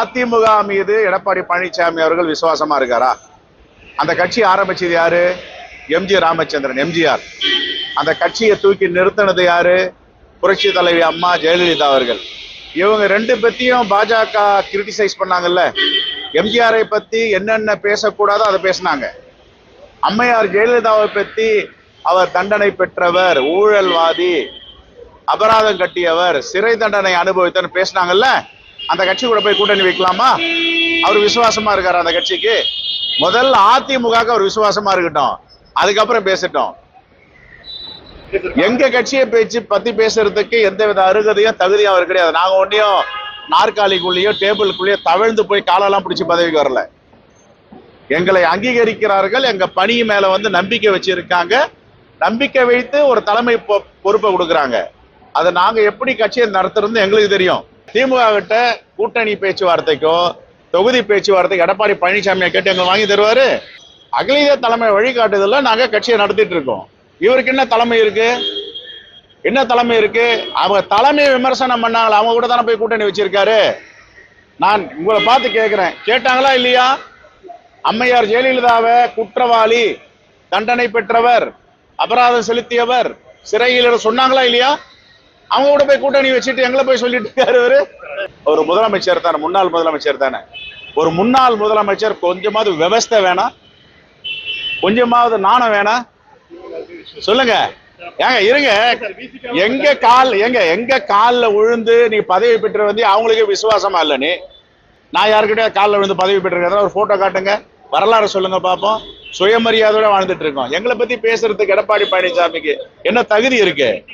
அதிமுக மீது எடப்பாடி பழனிசாமி அவர்கள் விசுவாசமா இருக்காரா? அந்த கட்சி ஆரம்பிச்சது யாரு? எம்ஜி ராமச்சந்திரன் எம்ஜிஆர் அந்த கட்சியை தூக்கி நிறுத்தினது யாரு? புரட்சி தலைவி அம்மா ஜெயலலிதா அவர்கள். இவங்க ரெண்டு பத்தியும் பாஜக கிரிட்டிசைஸ் பண்ணாங்கல்ல. எம்ஜிஆரை பத்தி என்னென்ன பேசக்கூடாதோ அதை பேசினாங்க. அம்மையார் ஜெயலலிதாவை பத்தி அவர் தண்டனை பெற்றவர் ஊழல்வாதி அபராதம் கட்டியவர் சிறை தண்டனை அனுபவித்தன்னு பேசினாங்கல்ல. அந்த கட்சி கூட போய் கூட்டணி வைக்கலாமா? அவர் விசுவாசமா இருக்காரு அந்த கட்சிக்கு? முதல்ல அதிமுக அவர் விசுவாசமா இருக்கட்டும். அதுக்கப்புறம் பேசட்டும். எங்க கட்சியை பேச்சு பத்தி பேசுறதுக்கு எந்த வித அருகதையும் தகுதியும் அவர் கிடையாது. நாங்க ஒன்னையும் நாற்காலிக்குள்ளேயோ டேபிளுக்குள்ளேயோ தவழ்ந்து போய் காலெல்லாம் பிடிச்சி பதவிக்கு வரல. எங்களை அங்கீகரிக்கிறார்கள். எங்க பணி மேல வந்து நம்பிக்கை வச்சிருக்காங்க. நம்பிக்கை வைத்து ஒரு தலைமை பொ- பொறுப்பை கொடுக்குறாங்க. அதை நாங்க எப்படி கட்சியை நடத்துறது எங்களுக்கு தெரியும். திமுக கிட்ட கூட்டணி பேச்சுவார்த்தைக்கோ தொகுதி பேச்சுவார்த்தைக்கு எடப்பாடி பழனிசாமியை கேட்டு எங்களை வாங்கி தருவாரு? அகில இந்திய தலைமை வழிகாட்டுதல்ல நாங்க கட்சியை நடத்திட்டு இருக்கோம். இவருக்கு என்ன தலைமை இருக்கு? என்ன தலைமை இருக்கு? அவங்க தலைமை விமர்சனம் பண்ணாங்களா? அவங்க கூட தானே போய் கூட்டணி வச்சிருக்காரு. நான் உங்களை பார்த்து கேட்கிறேன் கேட்டாங்களா இல்லையா? அம்மையார் ஜெயலலிதாவை குற்றவாளி தண்டனை பெற்றவர் அபராதம் செலுத்தியவர் சிறையில் சொன்னாங்களா இல்லையா? அவங்க கூட போய் கூட்டணி வச்சுட்டு எங்களை போய் சொல்லிட்டு இருக்காரு அவரு. ஒரு முதலமைச்சர் தானே முன்னாள் முதலமைச்சர் தானே. ஒரு முன்னாள் முதலமைச்சர் கொஞ்சமாவது விவஸ்தை வேணாம். கொஞ்சமாவது நாணம் வேணாம். சொல்லுங்க. ஏங்க இருங்க. எங்க கால் எங்க எங்க கால்ல விழுந்து நீ பதவி பெற்று வந்து அவங்களுக்கே விசுவாசமா இல்ல நீ? நான் யாருக்கிட்டே காலில் விழுந்து பதவி பெற்றிருக்கேன் ஒரு போட்டோ காட்டுங்க. வரலாறு சொல்லுங்க பாப்போம். சுயமரியாதையோட வாழ்ந்துட்டு இருக்கோம். எங்களை பத்தி பேசுறதுக்கு எடப்பாடி பழனிசாமிக்கு என்ன தகுதி இருக்கு?